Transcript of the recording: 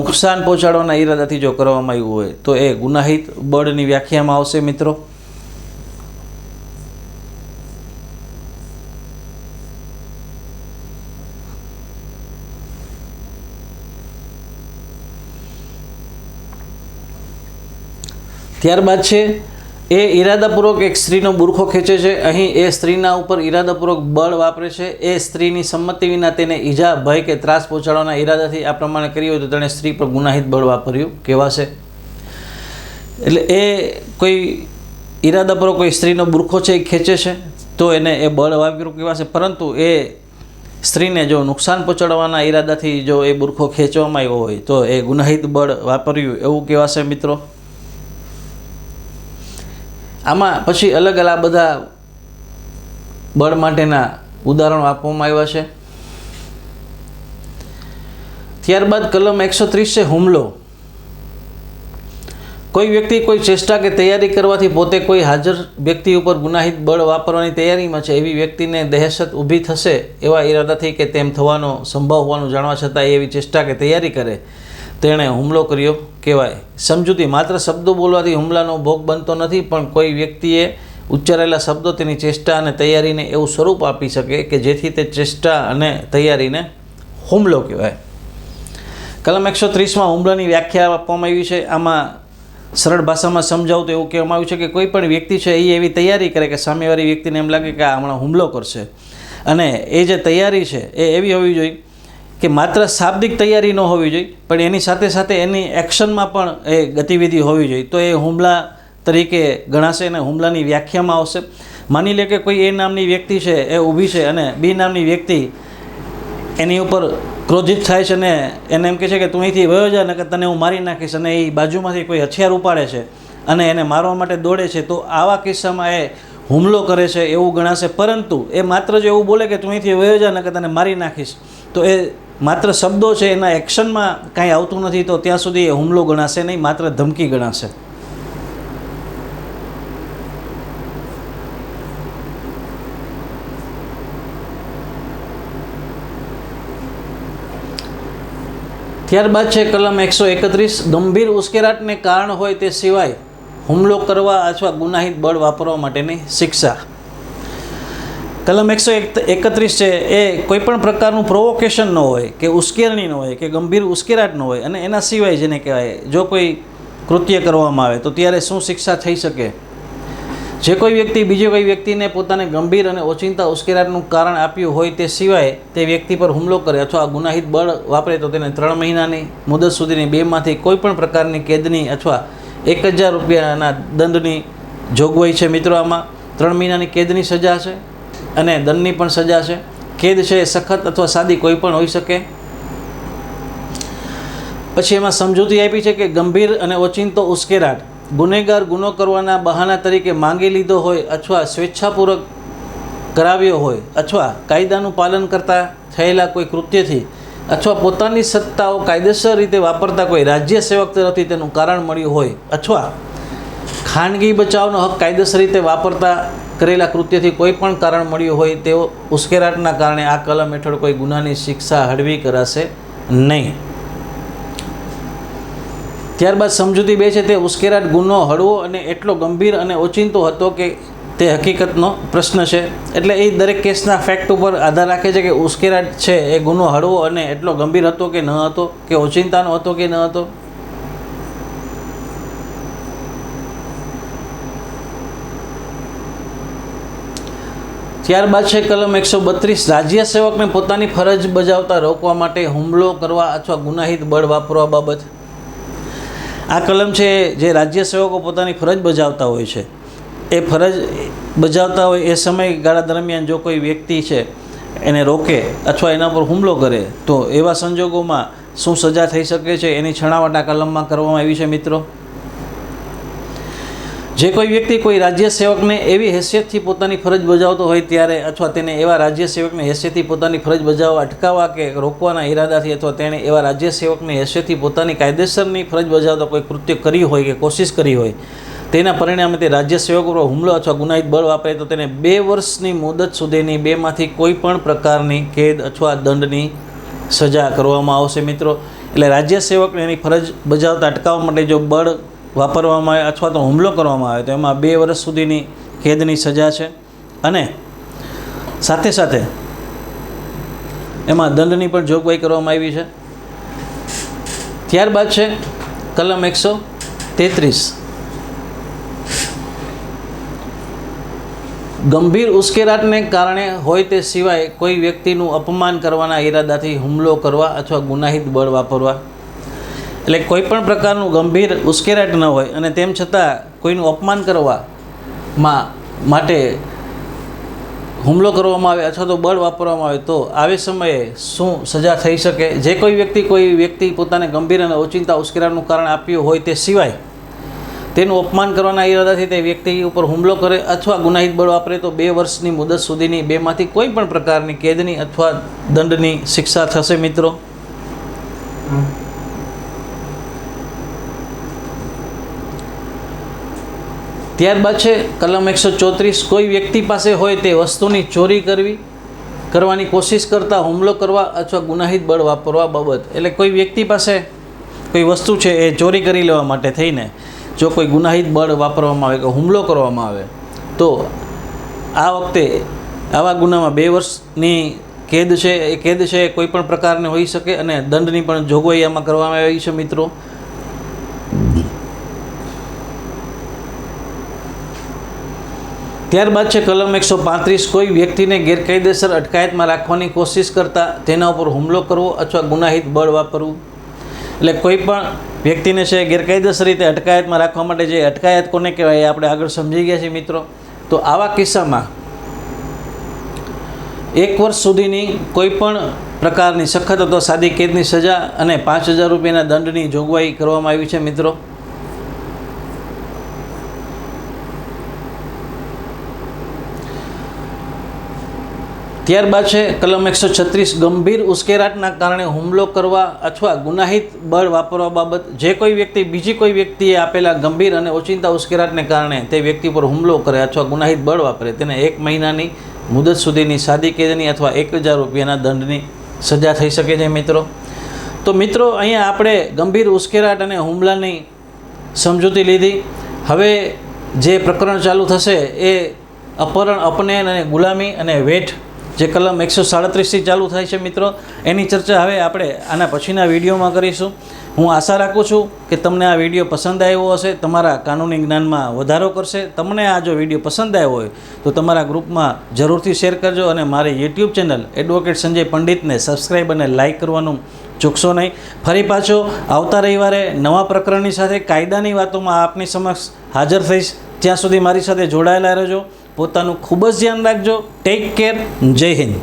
નુકસાન પહોંચાડવાના ઈરાદાથી જો કરવામાં આવ્યું હોય, તો એ ગુનાહિત બળની વ્યાખ્યામાં આવશે મિત્રો. ત્યારબાદ છે એ ઈરાદાપૂર્વક એક સ્ત્રીનો બુરખો ખેંચે છે. અહીં એ સ્ત્રીના ઉપર ઈરાદાપૂર્વક બળ વાપરે છે. એ સ્ત્રીની સંમતિ વિના તેને ઈજા, ભય કે ત્રાસ પહોંચાડવાના ઈરાદાથી આ પ્રમાણે કર્યું હોય તો તેણે સ્ત્રી પર ગુનાહિત બળ વાપર્યું. કહેવાશે એટલે એ કોઈ ઈરાદાપૂર્વક કોઈ સ્ત્રીનો બુરખો છે એ ખેંચે છે, તો એને એ બળ વાપર્યું કહેવાશે. પરંતુ એ સ્ત્રીને જો નુકસાન પહોંચાડવાના ઈરાદાથી જો એ બુરખો ખેંચવામાં આવ્યો હોય તો એ ગુનાહિત બળ વાપર્યું એવું કહેવાશે મિત્રો. આમાં પછી અલગ અલગ બધા બળ માટેના ઉદાહરણો આપવામાં આવ્યા છે. ત્યારબાદ કલમ એકસો ત્રીસ છે હુમલો. કોઈ વ્યક્તિ કોઈ ચેષ્ટા કે તૈયારી કરવાથી પોતે કોઈ હાજર વ્યક્તિ ઉપર ગુનાહિત બળ વાપરવાની તૈયારીમાં છે, એવી વ્યક્તિને દહેશત ઊભી થશે એવા ઈરાદાથી કે તેમ થવાનો સંભવ હોવાનું જાણવા છતાં એવી ચેષ્ટા કે તૈયારી કરે. તેણે હુમલો કર્યો. કહેવાય, સમજૂતી માત્ર શબ્દો બોલવાથી હુમલાનો ભોગ બનતો નથી, પણ કોઈ વ્યક્તિએ ઉચ્ચારેલા શબ્દો તેની ચેષ્ટા અને તૈયારીને એવું સ્વરૂપ આપી શકે કે જેથી તે ચેષ્ટા અને તૈયારીને હુમલો કહેવાય. કલમ એકસો ત્રીસમાં હુમલાની વ્યાખ્યા આપવામાં આવી છે. આમાં સરળ ભાષામાં સમજાવું તો એવું કહેવામાં આવ્યું છે કે કોઈ પણ વ્યક્તિ છે એ એવી તૈયારી કરે કે સામેવાળી વ્યક્તિને એમ લાગે કે આ હમણાં હુમલો કરશે. અને એ જે તૈયારી છે એ એવી હોવી જોઈએ કે માત્ર શાબ્દિક તૈયારી ન હોવી જોઈએ, પણ એની સાથે સાથે એની એક્શનમાં પણ એ ગતિવિધિ હોવી જોઈએ. તો એ હુમલા તરીકે ગણાશે અને હુમલાની વ્યાખ્યામાં આવશે. માની લે કે કોઈ એ નામની વ્યક્તિ છે, એ ઊભી છે અને બી નામની વ્યક્તિ એની ઉપર ક્રોધિત થાય છે અને એને એમ કહે છે કે તું અહીંથી વયો જા ને કે તને હું મારી નાખીશ. અને એ બાજુમાંથી કોઈ હથિયાર ઉપાડે છે અને એને મારવા માટે દોડે છે, તો આવા કિસ્સામાં એ હુમલો કરે છે એવું ગણાશે. પરંતુ એ માત્ર જો એવું બોલે કે તું અહીંથી વયો જા ને કે તને મારી નાખીશ. તો એ માત્ર શબ્દો છે, એના એક્શનમાં કાંઈ આવતું નથી, તો ત્યાં સુધી એ હુમલો ગણાશે નહીં, માત્ર ધમકી ગણાશે. ત્યારબાદ છે કલમ એકસો એકત્રીસ, ગંભીર ઉશ્કેરાટને કારણ હોય તે સિવાય હુમલો કરવા અથવા ગુનાહિત બળ વાપરવા માટેની શિક્ષા. કલમ એકસો એકત્રીસ છે, એ કોઈપણ પ્રકારનું પ્રોવોકેશન ન હોય, કે ઉશ્કેરણી ન હોય, કે ગંભીર ઉશ્કેરાટ ન હોય, અને એના સિવાય જેને કહેવાય, જો કોઈ કૃત્ય કરવામાં આવે, તો ત્યારે શું શિક્ષા થઈ શકે? જે કોઈ વ્યક્તિ બીજી કોઈ વ્યક્તિને પોતાને ગંભીર અને ઓચિંતા ઉશ્કેરાટનું કારણ આપ્યું હોય તે સિવાય તે વ્યક્તિ પર હુમલો કરે અથવા ગુનાહિત બળ વાપરે તો તેને ત્રણ મહિનાની મુદત સુધીની બેમાંથી કોઈ પણ પ્રકારની કેદની અથવા એક હજાર રૂપિયાના દંડની જોગવાઈ છે. મિત્રો, આમાં ત્રણ મહિનાની કેદની સજા છે. અને દંડની પણ સજા છે. કેદ છે એ સખત અથવા સાદી કોઈ પણ હોઈ શકે. પછી એમાં સમજૂતી આપી છે કે ગંભીર અને ઓચિંતો ઉશ્કેરાટ, ગુનેગાર ગુનો કરવાના બહાના તરીકે માંગી લીધો હોય અથવા સ્વેચ્છાપૂર્વક કરાવ્યો હોય અથવા કાયદાનું પાલન કરતા થયેલા કોઈ કૃત્યથી અથવા પોતાની સત્તાઓ કાયદેસર રીતે વાપરતા કોઈ રાજ્ય સેવક તરફથી તેનું કારણ મળ્યું હોય અથવા ખાનગી બચાવનો હક કાયદેસર રીતે વાપરતા કરેલા કૃત્યથી કોઈ પણ કારણ મળ્યું હોય તેઓ ઉશ્કેરાટના કારણે આ કલમ હેઠળ કોઈ ગુનાની શિક્ષા હળવી કરાશે નહીં. ત્યારબાદ સમજૂતી બે છે, તે ઉશ્કેરાટ ગુનો હળવો અને એટલો ગંભીર અને ઓચિંતો હતો કે તે હકીકતનો પ્રશ્ન છે. એટલે એ દરેક કેસના ફેક્ટ ઉપર આધાર રાખે છે કે ઉશ્કેરાટ છે એ ગુનો હળવો અને એટલો ગંભીર હતો કે ન હતો, કે ઓચિંતાનો હતો કે ન હતો. ત્યારબાદ છે કલમ એકસો બત્રીસ, રાજ્ય સેવકને પોતાની ફરજ બજાવતા રોકવા માટે હુમલો કરવા અથવા ગુનાહિત બળ વાપરવા બાબત. આ કલમ છે જે રાજ્ય સેવકો પોતાની ફરજ બજાવતા હોય છે. એ ફરજ બજાવતા હોય એ સમયગાળા દરમિયાન જો કોઈ વ્યક્તિ છે એને રોકે અથવા એના પર હુમલો કરે, તો એવા સંજોગોમાં શું સજા થઈ શકે છે એની છણાવટ આ કલમમાં કરવામાં આવી છે મિત્રો? જે કોઈ વ્યક્તિ કોઈ રાજ્ય સેવકને એવી હેસિયતથી પોતાની ફરજ બજાવતો હોય ત્યારે અથવા તેને એવા રાજ્ય સેવકને હેસિયતથી પોતાની ફરજ બજાવવા, અટકાવવા કે રોકવાના ઈરાદાથી અથવા તેણે એવા રાજ્ય સેવકને હેસિયતથી પોતાની કાયદેસરની ફરજ બજાવતા કોઈ કૃત્ય કરી હોય કે કોશિશ કરી હોય, તેના પરિણામે તે રાજ્ય સેવકો પર હુમલો અથવા ગુનાહિત બળ વાપરે, તો તેને બે વર્ષની મુદત સુધીની બેમાંથી કોઈ પણ પ્રકારની કેદ અથવા દંડની સજા કરવામાં આવશે મિત્રો. એટલે રાજ્ય સેવકને એની ફરજ બજાવતા, અટકાવવા માટે જો બળ વાપરવામાં આવે અથવા તો હુમલો કરવામાં આવે તો એમાં બે વર્ષ સુધીની કેદની સજા છે અને સાથે સાથે એમાં દંડની પણ જોગવાઈ કરવામાં આવી છે. ત્યારબાદ છે કલમ એકસો તેત્રીસ. ગંભીર ઉશ્કેરાટને કારણે હોય તે સિવાય કોઈ વ્યક્તિનું અપમાન કરવાના ઈરાદાથી હુમલો કરવા અથવા ગુનાહિત બળ વાપરવા એટલે કોઈ પણ પ્રકારનું ગંભીર ઉશ્કેરાટ ન હોય અને તેમ છતાં કોઈનું અપમાન કરવામાં માટે હુમલો કરવામાં આવે અથવા તો બળ વાપરવામાં આવે તો આવે સમયે શું સજા થઈ શકે? જે કોઈ વ્યક્તિ કોઈ વ્યક્તિ પોતાને ગંભીર અને ઓચિંતા ઉશ્કેરાટનું કારણ આપ્યું હોય તે સિવાય તેનું અપમાન કરવાના ઈરાદાથી તે વ્યક્તિ ઉપર હુમલો કરે અથવા ગુનાહિત બળ વાપરે તો બે વર્ષની મુદત સુધીની બેમાંથી કોઈ પણ પ્રકારની કેદની અથવા દંડની શિક્ષા થશે મિત્રો. ત્યારબાદ છે, કલમ એકસો ચોત્રીસ, કોઈ વ્યક્તિ પાસે હોય તે વસ્તુની ચોરી કરવી, કરવાની કોશિશ કરતા હુમલો કરવા અથવા ગુનાહિત બળ વાપરવા બાબત. એટલે કોઈ વ્યક્તિ પાસે કોઈ વસ્તુ છે એ ચોરી કરી લેવા માટે થઈને જો કોઈ ગુનાહિત બળ વાપરવામાં આવે કે હુમલો કરવામાં આવે, તો આ વખતે આવા ગુનામાં બે વર્ષની કેદ છે, એ કેદ છે એ કોઈ પણ પ્રકારની હોઈ શકે અને દંડની પણ જોગવાઈ આમાં કરવામાં આવી છે મિત્રો. ત્યારબાદ છે કલમ એકસો પાંત્રીસ. કોઈ વ્યક્તિને ગેરકાયદેસર અટકાયતમાં રાખવાની કોશિશ કરતા તેના ઉપર હુમલો કરવો અથવા ગુનાહિત બળ વાપરવું. એટલે કોઈ પણ વ્યક્તિને છે ગેરકાયદેસર રીતે અટકાયતમાં રાખવા માટે જે અટકાયત કોને કહેવાય એ આપણે આગળ સમજી ગયા છીએ મિત્રો. તો આવા કિસ્સામાં એક વર્ષ સુધીની કોઈ પણ પ્રકારની સખત અથવા સાદી કેદની સજા અને પાંચ હજાર રૂપિયાના દંડની જોગવાઈ કરવામાં આવી છે મિત્રો. ત્યારબાદ છે, કલમ એકસો છત્રીસ, ગંભીર ઉશ્કેરાટના કારણે હુમલો કરવા અથવા ગુનાહિત બળ વાપરવા બાબત જે કોઈ વ્યક્તિ, બીજી કોઈ વ્યક્તિએ આપેલા ગંભીર અને ઓચિંતા ઉશ્કેરાટને કારણે તે વ્યક્તિ પર હુમલો કરે અથવા ગુનાહિત બળ વાપરે, તેને એક મહિનાની મુદત સુધીની સાદી કેદની અથવા એક હજાર રૂપિયાના દંડની સજા થઈ શકે છે મિત્રો. તો મિત્રો, અહીંયા આપણે ગંભીર ઉશ્કેરાટ અને હુમલાની સમજૂતી લીધી. હવે જે પ્રકરણ ચાલુ થશે એ અપહરણ, અપનયન અને ગુલામી અને વેઠ જે કલમ એકસો સાડત્રીસથી ચાલુ થાય છે મિત્રો, એની ચર્ચા હવે આપણે આના પછીના વિડીયોમાં કરીશું. હું આશા રાખું છું કે તમને આ વીડિયો પસંદ આવ્યો હશે, તમારા કાનૂની જ્ઞાનમાં વધારો કરશે. તમને આ જો વીડિયો પસંદ આવ્યો હોય, તો તમારા ગ્રુપમાં જરૂરથી શેર કરજો અને મારી યુટ્યુબ ચેનલ એડવોકેટ સંજય પંડિતને સબસ્ક્રાઈબ અને લાઇક કરવાનું ચૂકશો નહીં. ફરી પાછો આવતા રવિવારે નવા પ્રકરણની સાથે કાયદાની વાતોમાં આપની સમક્ષ હાજર થઈશ. ત્યાં સુધી મારી સાથે જોડાયેલા રહેજો. પોતાનું ખૂબ જ ધ્યાન રાખજો. ટેક કેર જય હિન્દ.